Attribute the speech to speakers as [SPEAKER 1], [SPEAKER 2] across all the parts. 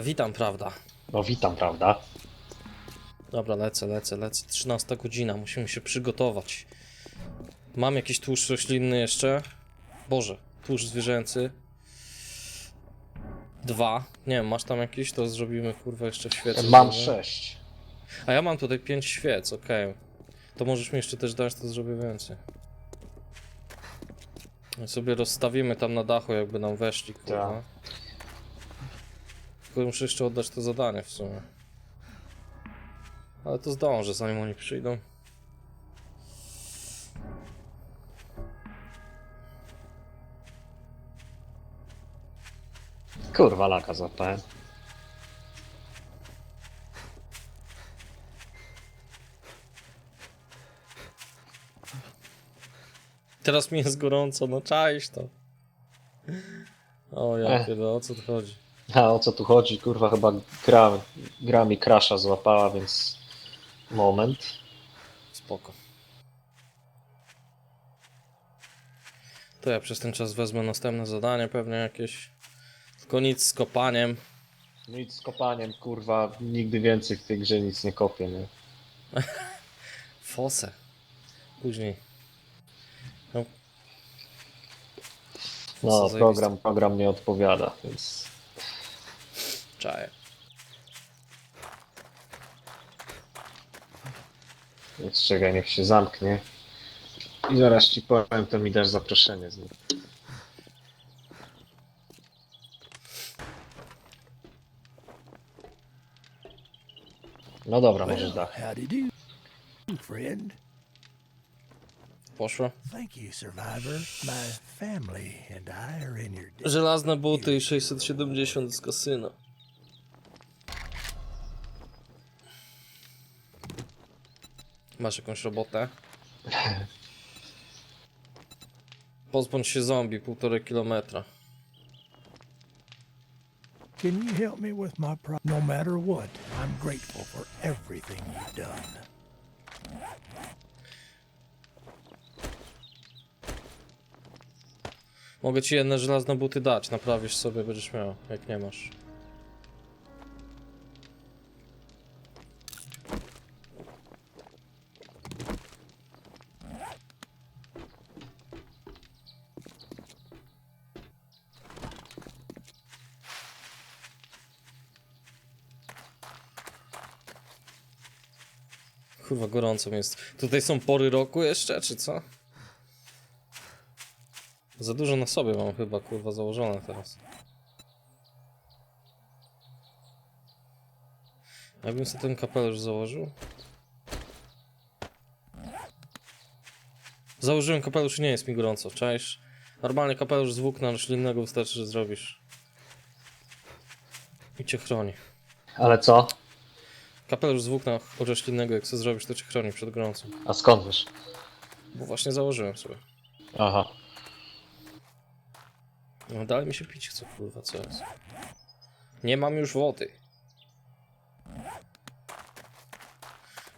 [SPEAKER 1] Witam, prawda?
[SPEAKER 2] No witam, prawda?
[SPEAKER 1] Dobra, lecę, lecę, lecę. 13 godzina, musimy się przygotować. Mam jakiś tłuszcz roślinny jeszcze? Boże, tłuszcz zwierzęcy. Dwa. Nie wiem, masz tam jakiś? To zrobimy kurwa jeszcze w świece.
[SPEAKER 2] Mam sześć.
[SPEAKER 1] A ja mam tutaj pięć świec, okej. To możesz mi jeszcze też dać, to zrobię więcej. I sobie rozstawimy tam na dachu, jakby nam weszli, kurwa. Tylko muszę jeszcze oddać to zadanie w sumie. Ale to zdążę, zanim oni przyjdą.
[SPEAKER 2] Kurwa, laka złapałem.
[SPEAKER 1] Teraz mi jest gorąco, no czaisz to. O ja
[SPEAKER 2] Ech.
[SPEAKER 1] pierdolę, o co tu chodzi?
[SPEAKER 2] A o co tu chodzi? Kurwa, chyba gra, gra mi crasha złapała, więc... Moment.
[SPEAKER 1] Spoko. To ja przez ten czas wezmę następne zadanie, pewnie jakieś. Tylko nic z kopaniem.
[SPEAKER 2] Nic z kopaniem, kurwa, nigdy więcej w tej grze nic nie kopię, nie?
[SPEAKER 1] Fosę. Później. No.
[SPEAKER 2] No, program, program nie odpowiada, więc...
[SPEAKER 1] Czaję.
[SPEAKER 2] Więc czekaj, niech się zamknie. I zaraz ci powiem, to mi dasz zaproszenie z nim. No dobra, możesz dać.
[SPEAKER 3] Do, friend.
[SPEAKER 1] Poszło.
[SPEAKER 3] Thank you, survivor. My family and I are in your debt.
[SPEAKER 1] Żelazne buty i 670 z kasyna. Masz jakąś robotę? Pozbądź się zombie, półtorej kilometra.
[SPEAKER 3] Can you help me with my problem? No matter what, I'm grateful for everything you've done.
[SPEAKER 1] Mogę ci jedne żelazne buty dać, naprawisz sobie, będziesz miał, jak nie masz. Kurwa, gorąco jest. Tutaj są pory roku jeszcze, czy co? Za dużo na sobie mam chyba, kurwa, założone teraz. Jakbym sobie ten kapelusz założył? Założyłem kapelusz i nie jest mi gorąco, czaisz? Normalnie kapelusz z włókna roślinnego wystarczy, że zrobisz. I cię chroni.
[SPEAKER 2] Ale co?
[SPEAKER 1] Kapelusz z włókna roślinnego, jak sobie zrobisz, to cię chroni przed gorącą.
[SPEAKER 2] A skąd wiesz?
[SPEAKER 1] Bo właśnie założyłem sobie.
[SPEAKER 2] Aha.
[SPEAKER 1] No dalej mi się pić chce, kurwa, co jest? Nie mam już wody.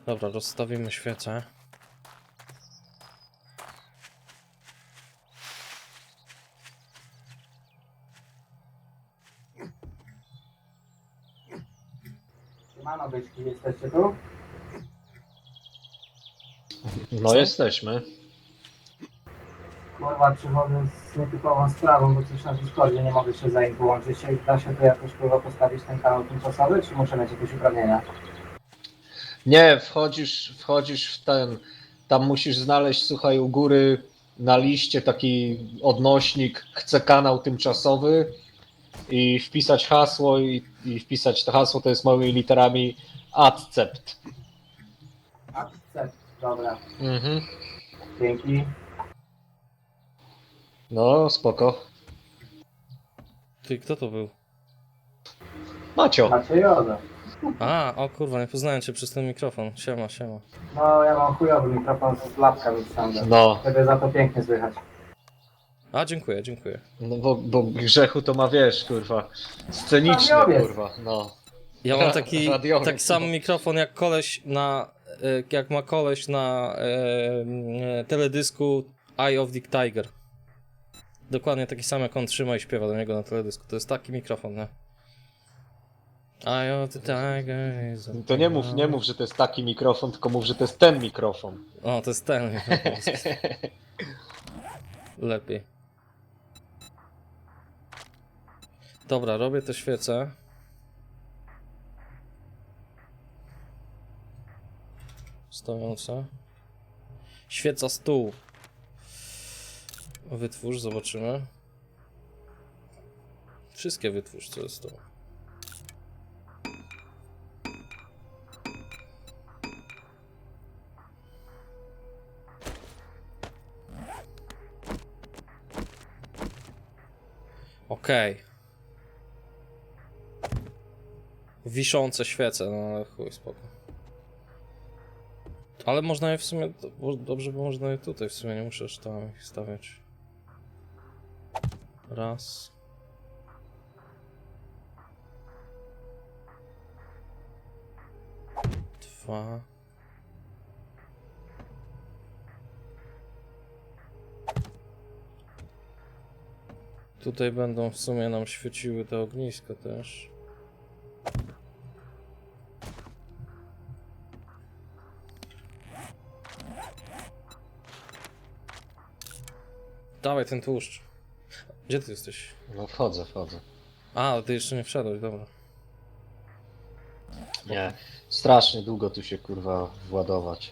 [SPEAKER 1] Dobra, rozstawimy świecę.
[SPEAKER 4] Siemano byczki, jesteście tu?
[SPEAKER 2] No jesteśmy.
[SPEAKER 4] Kurwa, przychodzę z nietypową sprawą, bo coś na Discordzie nie mogę się zanim połączyć. Ej, Da się tu jakoś kurwa postawić ten kanał tymczasowy, czy muszę mieć jakieś uprawnienia?
[SPEAKER 2] Nie, wchodzisz, wchodzisz w ten. Tam musisz znaleźć, słuchaj, u góry na liście taki odnośnik, chcę kanał tymczasowy i wpisać hasło i, i wpisać to hasło, to jest małymi literami accept.
[SPEAKER 4] Akcept, dobra,
[SPEAKER 2] Mhm.
[SPEAKER 4] dzięki.
[SPEAKER 2] No, spoko.
[SPEAKER 1] Ty, kto to był?
[SPEAKER 2] Macio.
[SPEAKER 4] Macie jodę.
[SPEAKER 1] A, o kurwa, nie poznałem cię przez ten mikrofon. Siema, siema.
[SPEAKER 4] No, ja mam chujowy mikrofon z lapka mi standard.
[SPEAKER 2] No,
[SPEAKER 4] Wtedy za to pięknie słychać.
[SPEAKER 1] A, dziękuję, dziękuję.
[SPEAKER 2] no bo, bo grzechu to ma, wiesz, kurwa, sceniczny,
[SPEAKER 4] Radiowiec.
[SPEAKER 2] kurwa, no.
[SPEAKER 1] Ja mam taki, taki sam mikrofon jak koleś na... e, Jak ma koleś na e, e, teledysku Eye of the Tiger. Dokładnie taki sam jak on trzyma i śpiewa do niego na teledysku. To jest taki mikrofon, nie? Eye of the tiger is
[SPEAKER 2] To nie mów, nie mów, że to jest taki mikrofon, tylko mów, że to jest ten mikrofon.
[SPEAKER 1] O, to jest ten. Lepiej. Dobra, robię te świece. Stojące. Świeca stół. Wytwórz, zobaczymy. Wszystkie wytwórz, co jest to. Okej. Wiszące świece, no ale chuj, spoko. Ale można je w sumie, dobrze, bo można je tutaj, w sumie nie muszę tam ich stawiać. Raz. Dwa. Tutaj będą w sumie nam świeciły te ogniska też. Dawaj ten tłuszcz. Gdzie ty jesteś?
[SPEAKER 2] No wchodzę, wchodzę.
[SPEAKER 1] A, ty jeszcze nie wszedłeś, dobra.
[SPEAKER 2] Nie, strasznie długo tu się kurwa władować.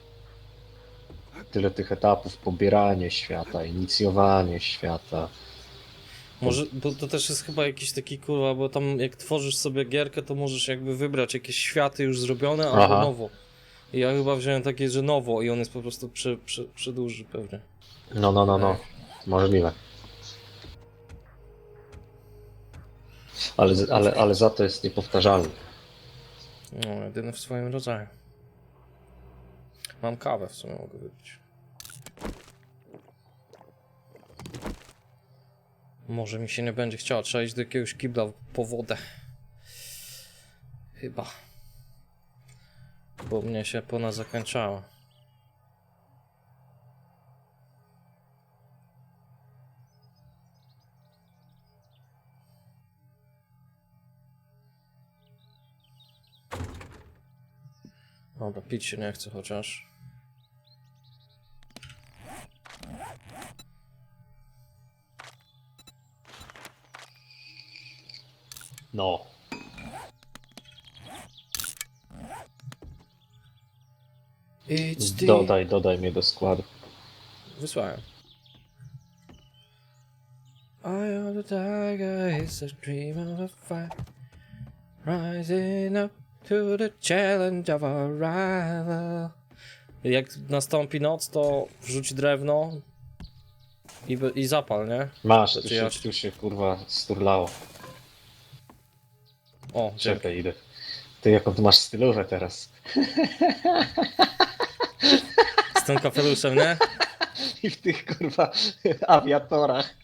[SPEAKER 2] Tyle tych etapów, pobieranie świata, inicjowanie świata.
[SPEAKER 1] Może, bo to też jest chyba jakiś taki kurwa, bo tam jak tworzysz sobie gierkę, to możesz jakby wybrać jakieś światy już zrobione albo
[SPEAKER 2] Aha.
[SPEAKER 1] nowo. I ja chyba wziąłem takie, że nowo i on jest po prostu prze, przedłuży pewnie.
[SPEAKER 2] No, no, no, no. Możliwe. Ale, ale, ale za to jest niepowtarzalny.
[SPEAKER 1] No, jedyny w swoim rodzaju. Mam kawę w sumie mogę wypić. Może mi się nie będzie chciało, trzeba iść do jakiegoś kibla po wodę. Chyba. Bo mnie się pona zakończała. Dobra, pić się nie chcę chociaż.
[SPEAKER 2] No.
[SPEAKER 1] It's the...
[SPEAKER 2] Dodaj, dodaj mnie do składu.
[SPEAKER 1] Wysłałem. Eye of the tiger is a dream of a fight. Rising up to the challenge of a rival. Jak nastąpi noc, to wrzuć drewno i, i zapal, nie?
[SPEAKER 2] Masz, tu się, tu się kurwa sturlało.
[SPEAKER 1] O.
[SPEAKER 2] Czekaj, idę. Ty jaką ty masz stylówę teraz.
[SPEAKER 1] Z tym kapeluszem, nie?
[SPEAKER 2] I w tych kurwa awiatorach.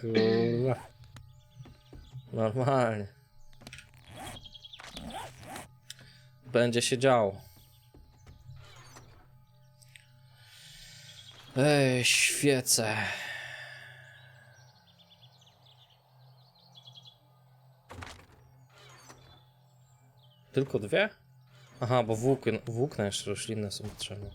[SPEAKER 1] Kurwa. Normalnie. Będzie się działo. Ej, świece. Tylko dwie? Aha, bo włókna, włókna jeszcze roślinne są potrzebne.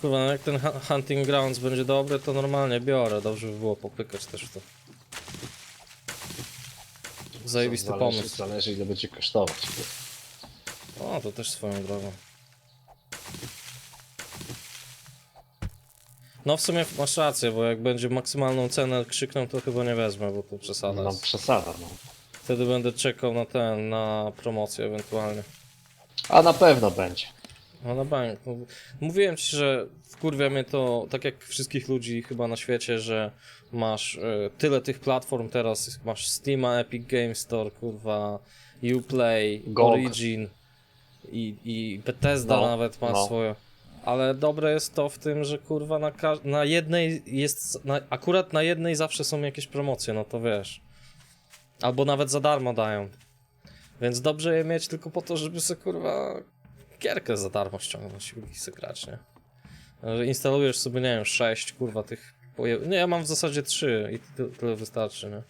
[SPEAKER 1] Kurwa, no jak ten hu- Hunting Grounds będzie dobry, to normalnie biorę. Dobrze by było popykać też w to. Zajebisty
[SPEAKER 2] zależy,
[SPEAKER 1] pomysł.
[SPEAKER 2] Zależy ile będzie kosztować.
[SPEAKER 1] O, to też swoją drogą. No w sumie masz rację, bo jak będzie maksymalną cenę krzykną, to chyba nie wezmę, bo to przesada
[SPEAKER 2] No
[SPEAKER 1] jest.
[SPEAKER 2] przesada, no.
[SPEAKER 1] Wtedy będę czekał na ten, na promocję ewentualnie.
[SPEAKER 2] A na pewno będzie.
[SPEAKER 1] No na bank. No, Mówiłem ci, że wkurwia mnie to, tak jak wszystkich ludzi chyba na świecie, że masz e, tyle tych platform teraz, masz Steama, Epic Games Store, kurwa, Uplay,
[SPEAKER 2] GOG.
[SPEAKER 1] Origin i, i Bethesda
[SPEAKER 2] No,
[SPEAKER 1] nawet ma
[SPEAKER 2] no.
[SPEAKER 1] swoje. Ale dobre jest to w tym, że kurwa na, na jednej jest, na, akurat na jednej zawsze są jakieś promocje, no to wiesz. Albo nawet za darmo dają. Więc dobrze je mieć tylko po to, żeby sobie kurwa gierkę za darmo ściągnąć i sobie grać, nie? Że instalujesz sobie, nie wiem, 6 kurwa tych poje... Nie, ja mam w zasadzie 3 i ty- tyle wystarczy, nie?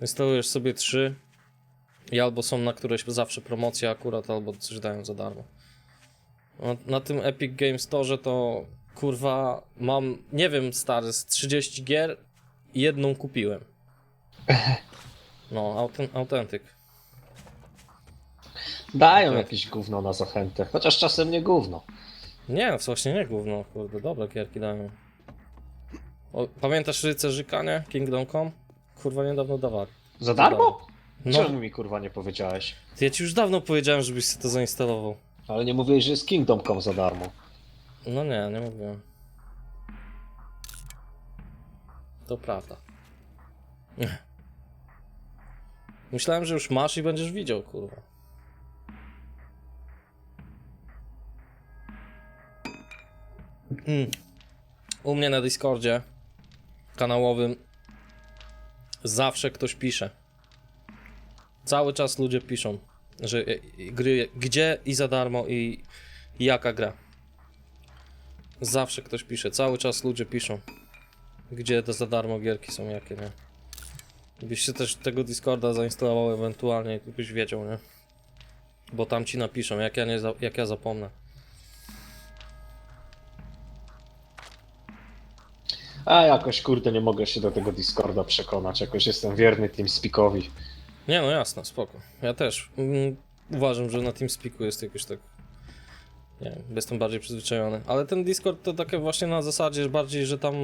[SPEAKER 1] Instalujesz sobie 3 i albo są na któreś zawsze promocja akurat, albo coś dają za darmo. No, na tym Epic Games Store to kurwa mam, nie wiem, stary, z 30 gier i jedną kupiłem. No, auten, autentyk.
[SPEAKER 2] Dają
[SPEAKER 1] Tak.
[SPEAKER 2] jakieś gówno na zachętę, chociaż czasem nie gówno.
[SPEAKER 1] Nie, no właśnie nie gówno, kurde, dobre gierki dają. O, pamiętasz rycerzyka, nie? Kingdom Come? Kurwa, niedawno dawali.
[SPEAKER 2] Za darmo?
[SPEAKER 1] No,
[SPEAKER 2] Czemu mi kurwa nie powiedziałeś?
[SPEAKER 1] ja ci już dawno powiedziałem, żebyś sobie to zainstalował.
[SPEAKER 2] Ale nie mówiłeś, że jest Kingdom Come za darmo.
[SPEAKER 1] No nie, nie mówiłem. To prawda. Myślałem, że już masz i będziesz widział, kurwa. U mnie na Discordzie kanałowym zawsze ktoś pisze. Cały czas ludzie piszą, że e, gry gdzie i za darmo i, jaka gra. Zawsze ktoś pisze, cały czas ludzie piszą. Gdzie to za darmo gierki są, jakie, nie? Gdybyś się też tego Discorda zainstalował ewentualnie, byś wiedział, nie? Bo tam ci napiszą, jak ja, nie za, jak ja zapomnę.
[SPEAKER 2] A jakoś kurde nie mogę się do tego Discorda przekonać, jakoś jestem wierny TeamSpeakowi.
[SPEAKER 1] Nie no jasne, spoko. Ja też mm, uważam, że na TeamSpeaku jest jakoś tak. Nie wiem, jestem bardziej przyzwyczajony. Ale ten Discord to takie właśnie na zasadzie bardziej, że tam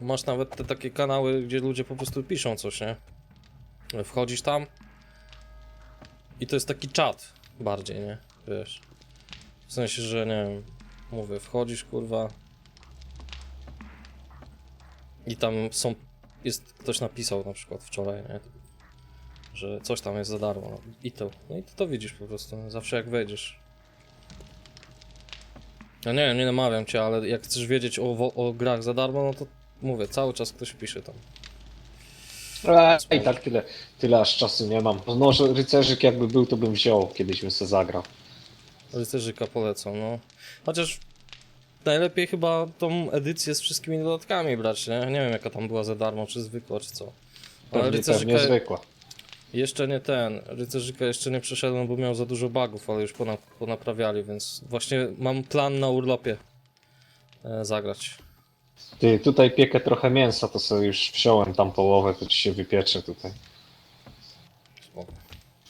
[SPEAKER 1] masz nawet te takie kanały, gdzie ludzie po prostu piszą coś, nie? Wchodzisz tam i to jest taki czat bardziej, nie? Wiesz. W sensie, że nie wiem, mówię, wchodzisz kurwa i tam są, jest, ktoś napisał na przykład wczoraj, nie? że coś tam jest za darmo. No, I to. No i to, to widzisz po prostu. no, Zawsze jak wejdziesz. Ja nie wiem, nie namawiam cię, ale jak chcesz wiedzieć o, o grach za darmo, no to mówię, cały czas ktoś pisze tam.
[SPEAKER 2] I tak tyle, tyle aż czasu nie mam. Może rycerzyk jakby był, to bym wziął, kiedyś bym se zagrał.
[SPEAKER 1] Rycerzyka polecam, no. Chociaż najlepiej chyba tą edycję z wszystkimi dodatkami brać, nie? Nie wiem jaka tam była za darmo, czy zwykła, czy co. Ale
[SPEAKER 2] Pewnie,
[SPEAKER 1] rycerzyka
[SPEAKER 2] pewnie zwykła.
[SPEAKER 1] jeszcze nie ten. Rycerzyka jeszcze nie przeszedłem, bo miał za dużo bugów, ale już pona, ponaprawiali, więc właśnie mam plan na urlopie e, zagrać.
[SPEAKER 2] Ty, tutaj piekę trochę mięsa, to sobie już wziąłem tam połowę, to ci się wypiecze tutaj.
[SPEAKER 1] Spoko.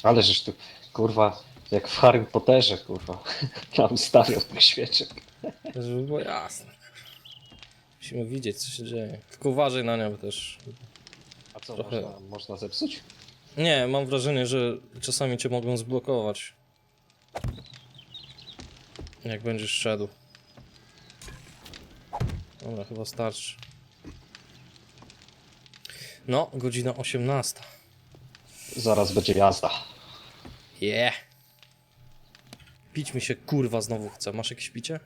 [SPEAKER 2] Ale żeś tu, kurwa, jak w Harry Potterze, kurwa, tam stawiał tych świeczek.
[SPEAKER 1] Żeby było jasne. Musimy widzieć, co się dzieje. Tylko uważaj na nią też.
[SPEAKER 2] A co,
[SPEAKER 1] Trochę.
[SPEAKER 2] można, można zepsuć?
[SPEAKER 1] Nie, mam wrażenie, że czasami cię mogą zblokować. Jak będziesz szedł. Dobra, chyba starczy. No, godzina 18.
[SPEAKER 2] Zaraz będzie jazda.
[SPEAKER 1] Yeah. Pić mi się kurwa znowu chce. Masz jakieś picie?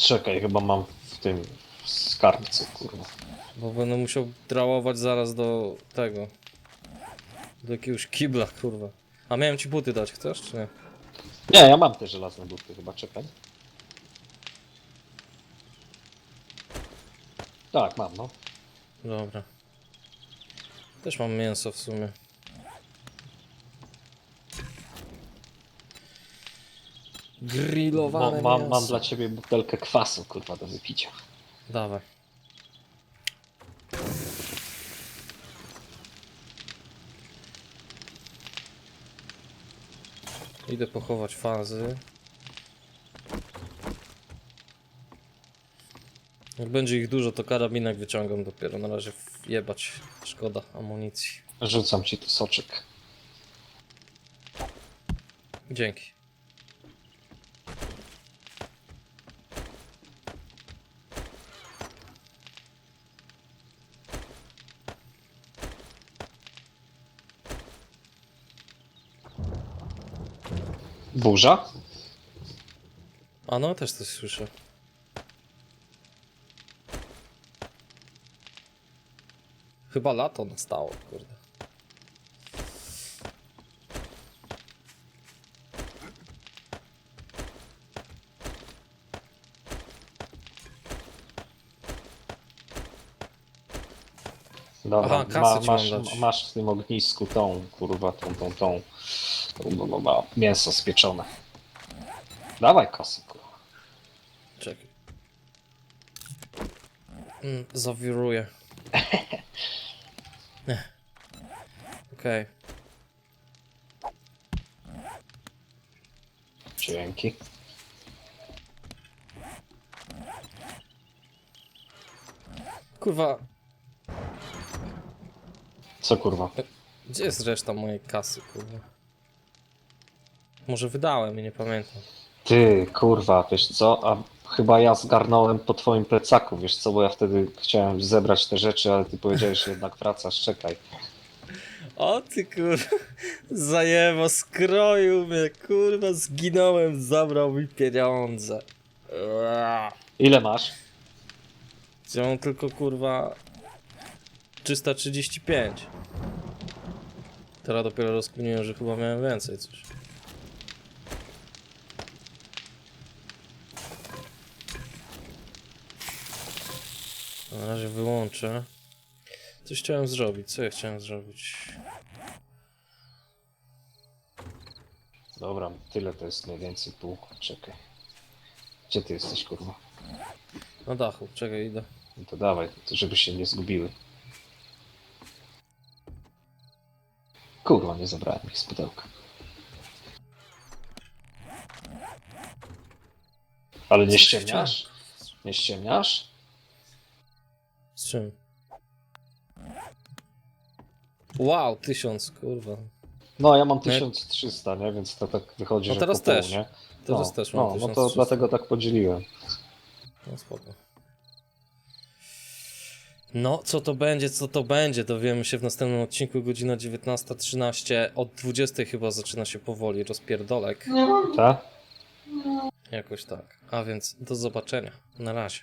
[SPEAKER 2] Czekaj, chyba mam w tym w skarbcu, kurwa.
[SPEAKER 1] Bo będę musiał drałować zaraz do tego. Do jakiegoś kibla, kurwa. A miałem ci buty dać, chcesz czy nie?
[SPEAKER 2] Nie, ja mam te żelazne buty, chyba czekaj. Tak, mam, no.
[SPEAKER 1] Dobra. Też mam mięso w sumie. Grillowane
[SPEAKER 2] Mam, mam,
[SPEAKER 1] mięso.
[SPEAKER 2] mam dla ciebie butelkę kwasu, kurwa, do wypicia.
[SPEAKER 1] Dawaj. Idę pochować fazy. Jak będzie ich dużo, to karabinek wyciągam dopiero. Na razie jebać. Szkoda amunicji.
[SPEAKER 2] Rzucam ci tu soczek.
[SPEAKER 1] Dzięki.
[SPEAKER 2] Burza?
[SPEAKER 1] A no, też coś słyszę. Chyba lato nastało, kurde.
[SPEAKER 2] Dobra,
[SPEAKER 1] Aha, kasę
[SPEAKER 2] masz, masz w tym ognisku tą, kurwa, tą, tą, tą tą, tą, tą mięso spieczone. Dawaj kasy, kurwa.
[SPEAKER 1] Czekaj. Mm, zawiruję. Okej.
[SPEAKER 2] Dzięki.
[SPEAKER 1] Kurwa,
[SPEAKER 2] Co kurwa?
[SPEAKER 1] gdzie jest reszta mojej kasy, kurwa? Może wydałem i nie pamiętam.
[SPEAKER 2] Ty, kurwa, wiesz co? A chyba ja zgarnąłem po twoim plecaku, wiesz co? Bo ja wtedy chciałem zebrać te rzeczy, ale ty powiedziałeś, że jednak wracasz, czekaj.
[SPEAKER 1] O ty kurwa, zajebo, skroił mnie, kurwa, zginąłem, zabrał mi pieniądze. Ua.
[SPEAKER 2] Ile masz?
[SPEAKER 1] Ja mam tylko kurwa 335. Teraz dopiero rozkminiłem, że chyba miałem więcej coś. Na razie wyłączę. Coś chciałem zrobić. Co ja chciałem zrobić?
[SPEAKER 2] Dobra, tyle to jest mniej więcej pół. Czekaj. Gdzie ty jesteś, kurwa?
[SPEAKER 1] Na dachu, czekaj, idę.
[SPEAKER 2] No to dawaj, to żeby się nie zgubiły. Kurwa, nie zabrałem ich z pudełka. Ale nie ściemniasz? Nie ściemniasz?
[SPEAKER 1] Czym? Wow, tysiąc, kurwa.
[SPEAKER 2] No, ja mam
[SPEAKER 1] Nie.
[SPEAKER 2] 1300, nie? Więc to tak wychodzi,
[SPEAKER 1] No
[SPEAKER 2] że
[SPEAKER 1] teraz
[SPEAKER 2] po pół,
[SPEAKER 1] też.
[SPEAKER 2] nie?
[SPEAKER 1] Teraz
[SPEAKER 2] no,
[SPEAKER 1] też mam
[SPEAKER 2] No, no to
[SPEAKER 1] 1300.
[SPEAKER 2] dlatego tak podzieliłem.
[SPEAKER 1] No spoko. No, co to będzie, co to będzie, dowiemy się w następnym odcinku, godzina 19.13. Od 20.00 chyba zaczyna się powoli rozpierdolek.
[SPEAKER 2] Tak?
[SPEAKER 1] Jakoś tak. A więc do zobaczenia. Na razie.